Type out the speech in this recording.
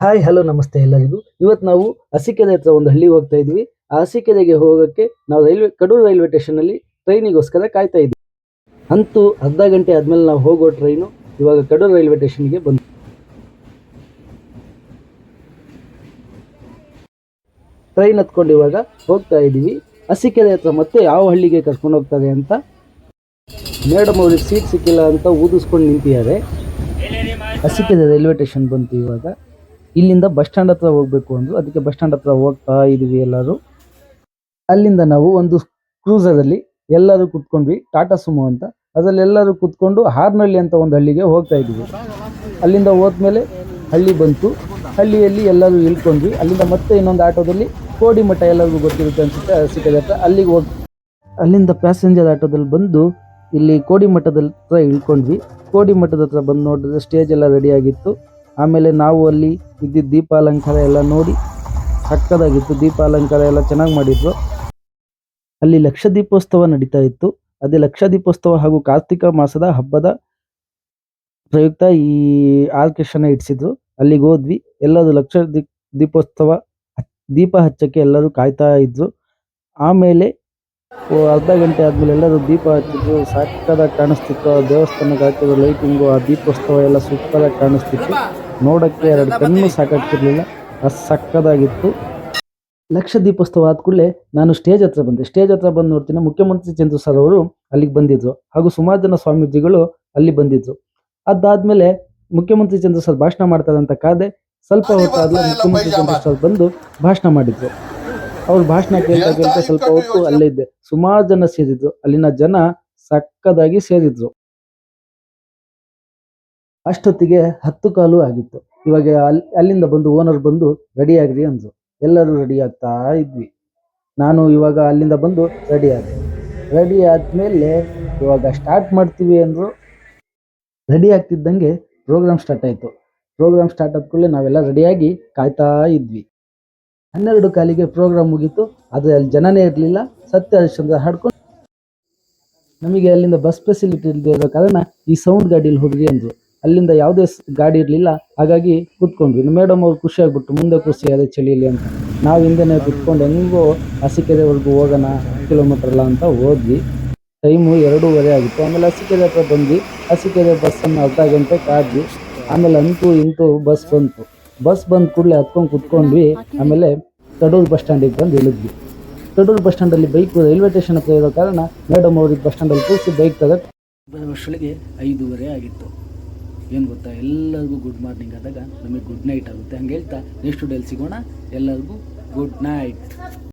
Hi hello ನಮಸ್ತೆ ಎಲ್ಲರಿಗೂ. ಇವತ್ತು ನಾವು ಅಸಿಕೆರೆ ಹತ್ರ ಒಂದು ಹಳ್ಳಿಗೆ ಹೋಗ್ತಾ ಇದ್ವಿ. ಆ ಹಸಿಕೆರೆಗೆ ಹೋಗೋಕ್ಕೆ ನಾವು ರೈಲ್ವೆ, ಕಡೂರು ರೈಲ್ವೆ ಸ್ಟೇಷನಲ್ಲಿ ಟ್ರೈನಿಗೋಸ್ಕರ ಕಾಯ್ತಾ ಇದ್ವಿ. ಅಂತೂ ಅರ್ಧ ಗಂಟೆ ಆದಮೇಲೆ ನಾವು ಹೋಗೋ ಟ್ರೈನು ಇವಾಗ ಕಡೂರು ರೈಲ್ವೆ ಸ್ಟೇಷನ್ಗೆ ಬಂತು ಟ್ರೈನ್ ಹತ್ಕೊಂಡು ಇವಾಗ ಹೋಗ್ತಾ ಇದ್ದೀವಿ. ಅಸಿಕೆರೆ ಹತ್ರ ಮತ್ತೆ ಯಾವ ಹಳ್ಳಿಗೆ ಕರ್ಕೊಂಡು ಹೋಗ್ತಾರೆ ಅಂತ ಮೇಡಮ್ ಅವ್ರಿಗೆ ಸೀಟ್ ಸಿಕ್ಕಿಲ್ಲ ಅಂತ ಊದಿಸ್ಕೊಂಡು ನಿಂತಿದ್ದಾರೆ. ಅಸಿಕೆರೆ ರೈಲ್ವೆ ಸ್ಟೇಷನ್ ಬಂತು ಇವಾಗ. ಇಲ್ಲಿಂದ ಬಸ್ ಸ್ಟ್ಯಾಂಡ್ ಹತ್ರ ಹೋಗ್ಬೇಕು ಅಂದ್ರು. ಅದಕ್ಕೆ ಬಸ್ ಸ್ಟ್ಯಾಂಡ್ ಹತ್ರ ಹೋಗ್ತಾ ಇದೀವಿ ಎಲ್ಲರೂ. ಅಲ್ಲಿಂದ ನಾವು ಒಂದು ಕ್ರೂಸರಲ್ಲಿ ಎಲ್ಲರೂ ಕುತ್ಕೊಂಡ್ವಿ. ಟಾಟಾ ಸುಮೋ ಅಂತ. ಅದ್ರಲ್ಲಿ ಎಲ್ಲರೂ ಕುತ್ಕೊಂಡು ಹಾರ್ನಳ್ಳಿ ಅಂತ ಒಂದು ಹಳ್ಳಿಗೆ ಹೋಗ್ತಾ ಇದ್ವಿ. ಅಲ್ಲಿಂದ ಹೋದ್ಮೇಲೆ ಹಳ್ಳಿ ಬಂತು. ಹಳ್ಳಿಯಲ್ಲಿ ಎಲ್ಲರೂ ಇಳ್ಕೊಂಡ್ವಿ. ಅಲ್ಲಿಂದ ಮತ್ತೆ ಇನ್ನೊಂದು ಆಟೋದಲ್ಲಿ ಕೋಡಿಮಠ ಎಲ್ಲರಿಗೂ ಗೊತ್ತಿರುತ್ತೆ ಅನ್ಸುತ್ತೆ. ಸಿಕ್ಕದೆ ಹತ್ರ ಅಲ್ಲಿಗೆ ಹೋಗಿ ಅಲ್ಲಿಂದ ಪ್ಯಾಸೆಂಜರ್ ಆಟೋದಲ್ಲಿ ಬಂದು ಇಲ್ಲಿ ಕೋಡಿಮಠದ ಹತ್ರ ಇಳ್ಕೊಂಡ್ವಿ. ಕೋಡಿಮಠದ ಹತ್ರ ಬಂದು ನೋಡಿದ್ರೆ ಸ್ಟೇಜ್ ಎಲ್ಲ ರೆಡಿ ಆಗಿತ್ತು. ಆಮೇಲೆ ನಾವು ಅಲ್ಲಿ ಇದ್ದಿದ್ದ ದೀಪಾಲಂಕಾರ ಎಲ್ಲ ನೋಡಿ ಸಕ್ಕದಾಗಿತ್ತು. ದೀಪಾಲಂಕಾರ ಎಲ್ಲ ಚೆನ್ನಾಗಿ ಮಾಡಿದ್ರು. ಅಲ್ಲಿ ಲಕ್ಷ ದೀಪೋತ್ಸವ ನಡೀತಾ ಇತ್ತು. ಅದೇ ಲಕ್ಷ ದೀಪೋತ್ಸವ ಹಾಗೂ ಕಾರ್ತಿಕ ಮಾಸದ ಹಬ್ಬದ ಪ್ರಯುಕ್ತ ಈ ಆರ್ಕೆಸ್ಟ್ರಾನ ಇಡಿಸಿದ್ರು. ಅಲ್ಲಿಗೆ ಹೋದ್ವಿ. ಎಲ್ಲರೂ ಲಕ್ಷ ದೀಪ್ ದೀಪೋತ್ಸವ ದೀಪ ಹಚ್ಚಕ್ಕೆ ಎಲ್ಲರೂ ಕಾಯ್ತಾ ಇದ್ರು. ಆಮೇಲೆ ಅರ್ಧ ಗಂಟೆ ಆದ್ಮೇಲೆ ಎಲ್ಲರೂ ದೀಪ ಹಚ್ಚಿದ್ರು. ಸಕ್ಕದಾಗಿ ಕಾಣಿಸ್ತಿತ್ತು. ಆ ದೇವಸ್ಥಾನಕ್ಕೆ ಹಾಕಿದ್ರು ಲೈಟಿಂಗು ಆ ದೀಪೋತ್ಸವ ಎಲ್ಲ ಸೂಪರಾಗಿ ಕಾಣಿಸ್ತಿತ್ತು. ನೋಡೋಕ್ಕೆ ಎರಡು ಕಣ್ಣು ಸಾಕಾಗ್ತಿರ್ಲಿಲ್ಲ. ಅಷ್ಟು ಸಕ್ಕದಾಗಿತ್ತು ಲಕ್ಷ ದೀಪೋತ್ಸವ ಆದ ಕೂಡಲೇ ನಾನು ಸ್ಟೇಜ್ ಹತ್ರ ಬಂದೆ. ಸ್ಟೇಜ್ ಹತ್ರ ಬಂದು ನೋಡ್ತೀನಿ. ಮುಖ್ಯಮಂತ್ರಿ ಚಂದ್ರ ಸರ್ ಅವರು ಅಲ್ಲಿಗೆ ಬಂದಿದ್ರು. ಹಾಗೂ ಸುಮಾರು ಜನ ಸ್ವಾಮೀಜಿಗಳು ಅಲ್ಲಿ ಬಂದಿದ್ರು. ಅದಾದ್ಮೇಲೆ ಮುಖ್ಯಮಂತ್ರಿ ಚಂದ್ರ ಸರ್ ಭಾಷಣ ಮಾಡ್ತಾರಂತ ಕಾದೆ ಸ್ವಲ್ಪ ಹೊತ್ತಾದ್ಮೇಲೆ ಮುಖ್ಯಮಂತ್ರಿ ಚಂದ್ರ ಸರ್ ಬಂದು ಭಾಷಣ ಮಾಡಿದ್ರು. ಅವ್ರ ಭಾಷಣ ಕೇಳ್ತಾ ಕೇಳ್ತಾ ಸ್ವಲ್ಪ ಹೊತ್ತು ಅಲ್ಲೇ ಇದ್ದೆ. ಸುಮಾರು ಜನ ಸೇರಿದ್ರು. ಅಲ್ಲಿನ ಜನ ಸಕ್ಕದಾಗಿ ಸೇರಿದ್ರು. ಅಷ್ಟೊತ್ತಿಗೆ ಹತ್ತು ಕಾಲು ಆಗಿತ್ತು. ಇವಾಗ ಅಲ್ಲಿ ಅಲ್ಲಿಂದ ಬಂದು ಓನರ್ ಬಂದು ರೆಡಿ ಆಗ್ರಿ ಅಂದ್ರು. ಎಲ್ಲರೂ ರೆಡಿ ಆಗ್ತಾ ಇದ್ವಿ. ನಾನು ಇವಾಗ ಅಲ್ಲಿಂದ ಬಂದು ರೆಡಿ ಆದೆ ರೆಡಿ ಆದ್ಮೇಲೆ ಇವಾಗ ಸ್ಟಾರ್ಟ್ ಮಾಡ್ತೀವಿ ಅಂದ್ರು. ರೆಡಿ ಆಗ್ತಿದ್ದಂಗೆ ಪ್ರೋಗ್ರಾಮ್ ಸ್ಟಾರ್ಟ್ ಆಯ್ತು. ಪ್ರೋಗ್ರಾಮ್ ಸ್ಟಾರ್ಟ್ ಆದ ಕೂಡಲೇ ನಾವೆಲ್ಲ ರೆಡಿಯಾಗಿ ಕಾಯ್ತಾ ಇದ್ವಿ. ಹನ್ನೆರಡು ಕಾಲಿಗೆ ಪ್ರೋಗ್ರಾಮ್ ಮುಗೀತು. ಅದು ಅಲ್ಲಿ ಜನನೇ ಇರಲಿಲ್ಲ. ಸತ್ಯ ಹರಿಶ್ಚಂದ್ರ ಹಾಡ್ಕೊಂಡು ನಮಗೆ ಅಲ್ಲಿಂದ ಬಸ್ ಫೆಸಿಲಿಟಿ ಇಲ್ಲದೆ ಕಾರಣ ಈ ಸೌಂಡ್ ಗಾಡಿಯಲ್ಲಿ ಹೋಗಿ ಅಂದರು. ಅಲ್ಲಿಂದ ಯಾವುದೇ ಗಾಡಿ ಇರಲಿಲ್ಲ. ಹಾಗಾಗಿ ಕೂತ್ಕೊಂಡ್ವಿ. ಮೇಡಮ್ ಅವ್ರು ಖುಷಿ ಆಗ್ಬಿಟ್ಟು ಮುಂದೆ ಖುಷಿ ಅದೇ ಚಳಿಲಿ ಅಂತ. ನಾವು ಹಿಂದೆನೇ ಕುತ್ಕೊಂಡು ಹೆಂಗೋ ಹಸಿಕೆರೆವರೆಗೂ ಹೋಗೋಣ ಕಿಲೋಮೀಟರ್ ಅಲ್ಲ ಅಂತ ಹೋದ್ವಿ. ಟೈಮು ಎರಡೂವರೆ ಆಗಿತ್ತು. ಆಮೇಲೆ ಹಸಿಕೆರೆ ಹತ್ರ ಬಂದ್ವಿ. ಹಸಿಕೆರೆ ಬಸ್ಸನ್ನು ಅರ್ಧ ಗಂಟೆ ಕಾದ್ವಿ. ಆಮೇಲೆ ಅಂತೂ ಇಂತೂ ಬಸ್ ಬಂತು. ಬಸ್ ಬಂದ ಕೂಡಲೇ ಹತ್ಕೊಂಡು ಕುತ್ಕೊಂಡ್ವಿ. ಆಮೇಲೆ ತಡೂರು ಬಸ್ ಸ್ಟ್ಯಾಂಡಿಗೆ ಬಂದು ಇಳಿದ್ವಿ. ಕಡೂರು ಬಸ್ ಸ್ಟ್ಯಾಂಡಲ್ಲಿ ಬೈಕ್ ರೈಲ್ವೆ ಸ್ಟೇಷನ್ ಹತ್ರ ಇರೋ ಕಾರಣ ಮೇಡಮ್ ಅವ್ರಿಗೆ ಬಸ್ ಸ್ಟ್ಯಾಂಡಲ್ಲಿ ಕೂರಿಸಿ ಬೈಕ್ ತಗೋ ವರ್ಷಗಳಿಗೆ ಐದೂವರೆ ಆಗಿತ್ತು. ಏನು ಗೊತ್ತಾ? ಎಲ್ಲರಿಗೂ ಗುಡ್ ಮಾರ್ನಿಂಗ್ ಆದಾಗ ನಮಗೆ ಗುಡ್ ನೈಟ್ ಆಗುತ್ತೆ. ಹಂಗೆ ಹೇಳ್ತಾ ನೆಕ್ಸ್ಟ್ ಡೇಲಿ ಸಿಗೋಣ. ಎಲ್ಲರಿಗೂ ಗುಡ್ ನೈಟ್